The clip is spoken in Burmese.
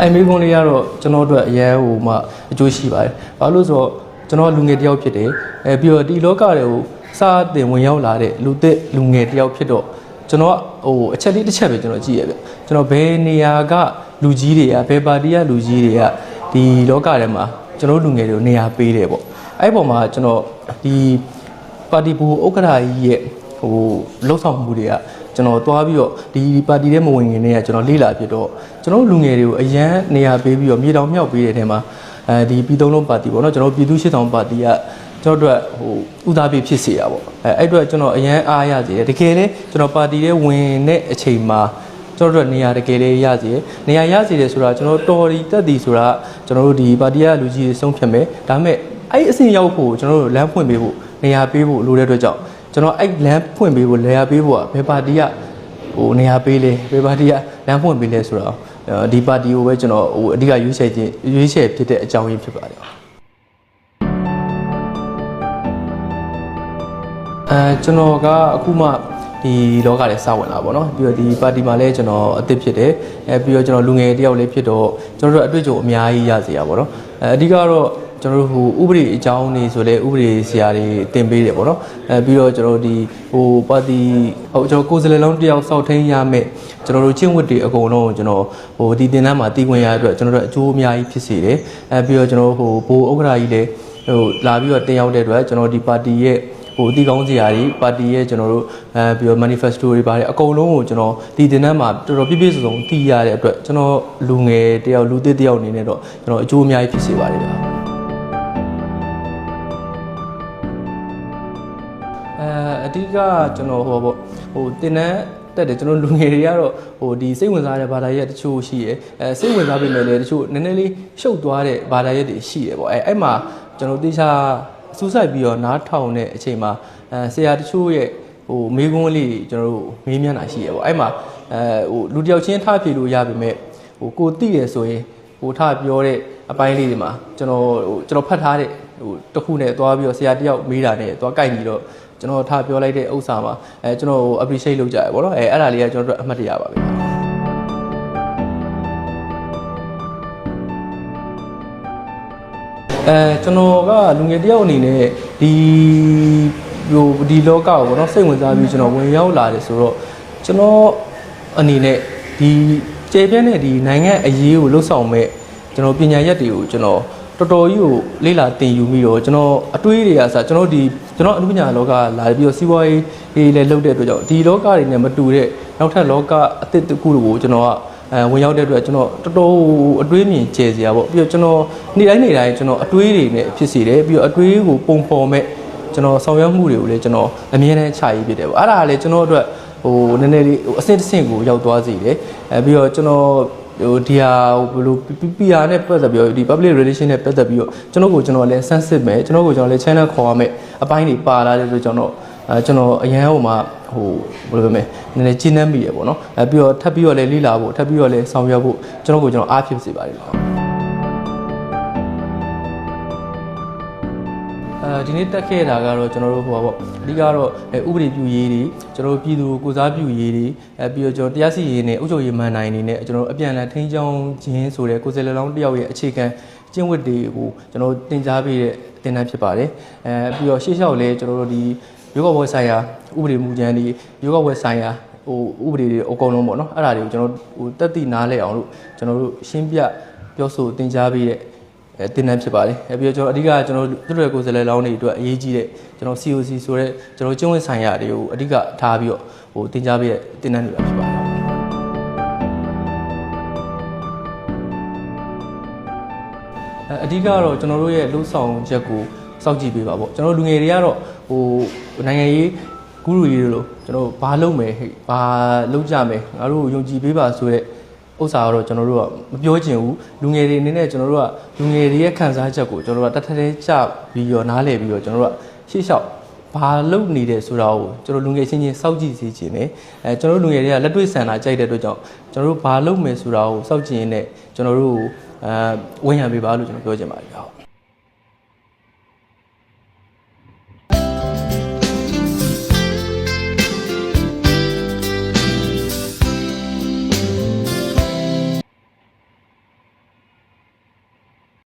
အဲ့မိကုန်းလေးကတော့ကျွန်တော်တို့အရန်ဟိုမှအကျိုးရှိပါတယ်ဘာလို့လဲဆိုတော့ကျွန်တော်လူငယ်တစ်ယောက်ဖြစ်တယ်အဲပြီးတော့ဒီလောကတွေကိုစတင်ဝင်ရောက်လာတဲ့လူသစ်လူငယ်တစ်ယောက်ဖြစ်တော့ကျွန်တော်ကဟိုအချက်လေးတစ်ချက်ပဲကျွန်တော်ကြည့်ရပြကျွန်တော်ဘယ်နေရာကလူကြီးတွေကဘယ်ပါတီကလူကြီးတွေကဒီလောကထဲမှာကျွန်တော်တို့လူငယ်တွေကိုနေရာပေးတယ်ပေါ့အဲ့ဒီပုံမှာကျွန်တော်ဒီပါတီဘူဥက္ကဋ္ဌကြီးရဲ့ဟိုလှုပ်ဆောင်မှုတွေက ကျွန်တော်သွားပြီးတော့ဒီပါတီထဲမဝင်ခင်တည်းကကျွန်တော်လေ့လာဖြစ်တော့ကျွန်တော်တို့လူငယ်တွေကိုအရန်နေရာပေးပြီးတော့မြေတောင်မြောက်ပေးတဲ့ထဲမှာအဲဒီပြည်သုံးလုံးပါတီပေါ့နော်ကျွန်တော်တို့ပြည်သူ့ရှစ်ဆောင်ပါတီကကျွန်တော်တို့အတွက်ဟိုဦးစားပေးဖြစ်စေရပေါ့အဲအဲ့အတွက်ကျွန်တော်အရန်အားရစေတယ်တကယ်လေကျွန်တော်ပါတီထဲဝင်တဲ့အချိန်မှာကျွန်တော်တို့နေရာတကယ်လေးရစီတယ်နေရာရစီတယ်ဆိုတာကျွန်တော်တော်ရီတက်သည်ဆိုတာကျွန်တော်တို့ဒီပါတီကလူကြီးတွေဆုံးဖြတ်မယ်ဒါပေမဲ့အဲ့အဆင့်ရောက်ဖို့ကျွန်တော်တို့လမ်းဖွင့်ပေးဖို့နေရာပေးဖို့လိုတဲ့အတွက်ကြောင့် ကျွန်တော်အဲ့လမ်းဖွင့်ပေးဖို့နေရာပေးဖို့ကဘယ်ပါတီကဟိုနေရာပေးလဲဘယ်ပါတီကလမ်းဖွင့်ပေးလဲဆိုတော့ဒီပါတီကိုပဲကျွန်တော်ဟိုအဓိကရွေးချယ်ခြင်းရွေးချယ်ဖြစ်တဲ့အကြောင်းရင်းဖြစ်ပါတယ်အဲကျွန်တော်ကအခုမှဒီလောကထဲစဝင်လာပါတော့ပြီးတော့ဒီပါတီမှာလည်းကျွန်တော်အသစ်ဖြစ်တယ်အဲပြီးတော့ကျွန်တော်လူငယ်တယောက်လေးဖြစ်တော့ကျွန်တော်တို့အတွေ့အကြုံအများကြီးရစေရပါတော့အဲအဓိကတော့ ကျွန်တော်တို့ဟိုဥပဒေအကြောင်းနေဆိုလဲဥပဒေဆရာတွေတင်ပေးတယ်ပေါ့နော်အဲပြီးတော့ကျွန်တော်တို့ဒီဟိုပါတီဟိုကျွန်တော်ကိုယ်စားလှယ်လောင်းတယောက်စောက်ထင်းရမယ်ကျွန်တော်တို့ချင်းဝတ်တွေအကုန်လုံးကိုကျွန်တော်ဟိုဒီတင်တန်းမှာတည်ခွင့်ရတဲ့အတွက်ကျွန်တော်တို့အကျိုးအများကြီးဖြစ်စေတယ်အဲပြီးတော့ကျွန်တော်ဟိုဘိုးဥက္ကရာကြီးလည်းဟိုလာပြီးတော့တင်ရောက်တဲ့အတွက်ကျွန်တော်ဒီပါတီရဲ့ဟိုအတီကောင်းစရာတွေပါတီရဲ့ကျွန်တော်တို့အဲပြီးတော့ manifesto တွေပါတယ်အကုန်လုံးကိုကျွန်တော်ဒီတင်တန်းမှာတော်တော်ပြည့်ပြည့်စုံစုံသိရတဲ့အတွက်ကျွန်တော်လူငယ်တယောက်လူသစ်တယောက်အနေနဲ့တော့ကျွန်တော်အကျိုးအများကြီးဖြစ်စေပါတယ်ဗျာ အဲအဓိကကျွန်တော်ဟိုပေါ့ဟိုတင်တန်းတက်တယ်ကျွန်တော်လူငယ်တွေကတော့ဟိုဒီစိတ်ဝင်စားတဲ့ဘာသာရပ်တချို့ရှိရယ်အဲစိတ်ဝင်စားပေမဲ့လည်းတချို့နည်းနည်းလေးရှုပ်သွားတဲ့ဘာသာရပ်တွေရှိရယ်ပေါ့အဲအဲ့မှာကျွန်တော်တေချာစူးစိုက်ပြီးတော့နားထောင်တဲ့အချိန်မှာအဲဆရာတချို့ရဲ့ဟိုမေးခွန်းလေးတွေကျွန်တော်တို့မေးမြန်းတာရှိရပေါ့အဲ့မှာအဲဟိုလူတစ်ယောက်ချင်းထားဖြေလို့ရပါပေမဲ့ဟိုကိုသိတယ်ဆိုရင်ဟိုထားပြောတဲ့အပိုင်းလေးတွေမှာကျွန်တော်ဟိုကျွန်တော်ဖတ်ထားတဲ့ ဟိုတစ်ခုနဲ့သွားပြီးတော့ဆရာတယောက်မေးတာနဲ့သွားကြိုက်ပြီးတော့ကျွန်တော်ထားပြောလိုက်တဲ့ဥစ္စာမှာအဲကျွန်တော် appreciate လုပ်ကြရပေါ့နော်အဲအဲ့ဒါလေးကကျွန်တော်တို့အမှတ်တရပါပဲအဲကျွန်တော်ကလူငယ်တယောက်အနေနဲ့ဒီဟိုဒီလောကကိုပေါ့နော်စိတ်ဝင်စားပြီးကျွန်တော်ဝင်ရောက်လာတယ်ဆိုတော့ကျွန်တော်အနေနဲ့ဒီကျေပြန့်တဲ့ဒီနိုင်ငံအရေးကိုလှုပ်ဆောင်မဲ့ကျွန်တော်ပညာရက်တွေကိုကျွန်တော် တော်တော်ကြီးကိုလေ့လာသင်ယူပြီးတော့ကျွန်တော်အတွေးတွေကစကျွန်တော်ဒီကျွန်တော်အနုပညာလောကလာပြီးတော့စီးပွားရေးလေးလည်းလုပ်တဲ့အတွက်ကြောင့်ဒီလောကတွေနဲ့မတူတဲ့နောက်ထပ်လောကအသစ်တစ်ခုကိုကျွန်တော်ကအဲဝင်ရောက်တဲ့အတွက်ကျွန်တော်တော်တော်အတွေးမြင်ကျယ်စရာပေါ့ပြီးတော့ကျွန်တော်နေ့တိုင်းနေ့တိုင်းကျွန်တော်အတွေးတွေနဲ့ဖြစ်စီတယ်ပြီးတော့အတွေးကိုပုံဖော်မဲ့ကျွန်တော်ဆောင်ရွက်မှုတွေကိုလည်းကျွန်တော်အမြဲတမ်းချရေးဖြစ်တယ်ပေါ့အဲ့ဒါကလည်းကျွန်တော်အတွက်ဟိုနည်းနည်းလေးဟိုအဆင့်တစ်ဆင့်ကိုရောက်သွားစေတယ်အဲပြီးတော့ကျွန်တော် ဟိုဒီဟာဘယ်လို PR နဲ့ပတ်သက်ပြီးတော့ဒီ public relation နဲ့ပတ်သက်ပြီးတော့ကျွန်တော်ကိုကျွန်တော်လည်းဆန်းစစ်မယ်ကျွန်တော်ကိုကျွန်တော်လည်း channel ခေါ်ရမယ်အပိုင်းတွေပါလာတဲ့အတွက်ကျွန်တော်အဲကျွန်တော်အရန်ဟိုမှာဟိုဘယ်လိုပြောမလဲနည်းနည်းကျဉ်းနှံ့မိရပေါ့နော်အဲပြီးတော့ထပ်ပြီးတော့လည်းလေ့လာဖို့ထပ်ပြီးတော့လည်းဆောင်ရွက်ဖို့ကျွန်တော်ကိုကျွန်တော်အားဖြစ်စေပါတယ် အဲဒီနေ့တက်ခဲ့တာကတော့ကျွန်တော်တို့ဟိုပါပေါ့အဓိကတော့အဲဥပဒေပြုရေးတွေကျွန်တော်တို့ပြည်သူကိုစားပြုရေးတွေအဲပြီးတော့ကျွန်တော်တရားစီရင်နဲ့အုပ်ချုပ်ရေးမန်နိုင်တွေနဲ့ကျွန်တော်တို့အပြန်အလှန်ထိန်းချောင်းခြင်းဆိုတဲ့ကိုယ်စားလှယ်လောင်းတစ်ယောက်ရဲ့အခြေခံကျင့်ဝတ်တွေကိုကျွန်တော်တင် जा ပေးတဲ့တင်တန်းဖြစ်ပါတယ်အဲပြီးတော့ရှေ့လျှောက်လဲကျွန်တော်တို့ဒီရုပ်ောက်ဝက်ဆိုင်ရာဥပဒေမူကြမ်းတွေရုပ်ောက်ဝက်ဆိုင်ရာဟိုဥပဒေတွေအကုန်လုံးပေါ့နော်အဲ့ဒါတွေကိုကျွန်တော်ဟိုတက်တည်နားလဲအောင်လို့ကျွန်တော်တို့ရှင်းပြပြောဆိုတင် जा ပေးတဲ့အဲ တင်တန်းဖြစ်ပါတယ်အဲပြီးတော့ကျွန်တော်အဓိကကျွန်တော်တို့လွတ်ကိုယ်စားလှယ်လောင်းတွေအတွက်အရေးကြီးတဲ့ကျွန်တော် COC ဆိုတဲ့ကျွန်တော်ကျင့်ဝတ်ဆိုင်ရာတွေကိုအဓိကထားပြီးတော့ဟိုတင် जा ပေးတဲ့တင်တန်းတွေပဲဖြစ်ပါတယ်အဲအဓိကတော့ကျွန်တော်တို့ရဲ့လှုပ်ဆောင်ချက်ကိုစောင့်ကြည့်ပေးပါပေါ့ကျွန်တော်လူငယ်တွေကတော့ဟိုနိုင်ငံရေးဂုရုကြီးတို့ကျွန်တော်ဘာလုပ်မယ်ဟဲ့ဘာလုပ်ကြမယ်ငါတို့ယုံကြည်ပေးပါဆိုတဲ့ ဥစ္စာကတော့ကျွန်တော်တို့ကမပြောချင်ဘူးလူငယ်တွေအနေနဲ့ကျွန်တော်တို့ကလူငယ်တွေရဲ့ခံစားချက်ကိုကျွန်တော်တို့ကတထထဲချပြီးတော့နားလည်ပြီးတော့ကျွန်တော်တို့ကရှေ့လျှောက်ဘာလုပ်နေတယ်ဆိုတာကိုကျွန်တော်လူငယ်ချင်းချင်းစောင့်ကြည့်စေချင်တယ်အဲကျွန်တော်တို့လူငယ်တွေကလက်တွေ့ဆန္ဒကြိုက်တဲ့အတွက်ကြောင့်ကျွန်တော်တို့ဘာလုပ်မယ်ဆိုတာကိုစောင့်ကြည့်ရင်းနဲ့ကျွန်တော်တို့အဲဝန်ရံပေးပါလို့ကျွန်တော်ပြောချင်ပါတယ်ဟုတ်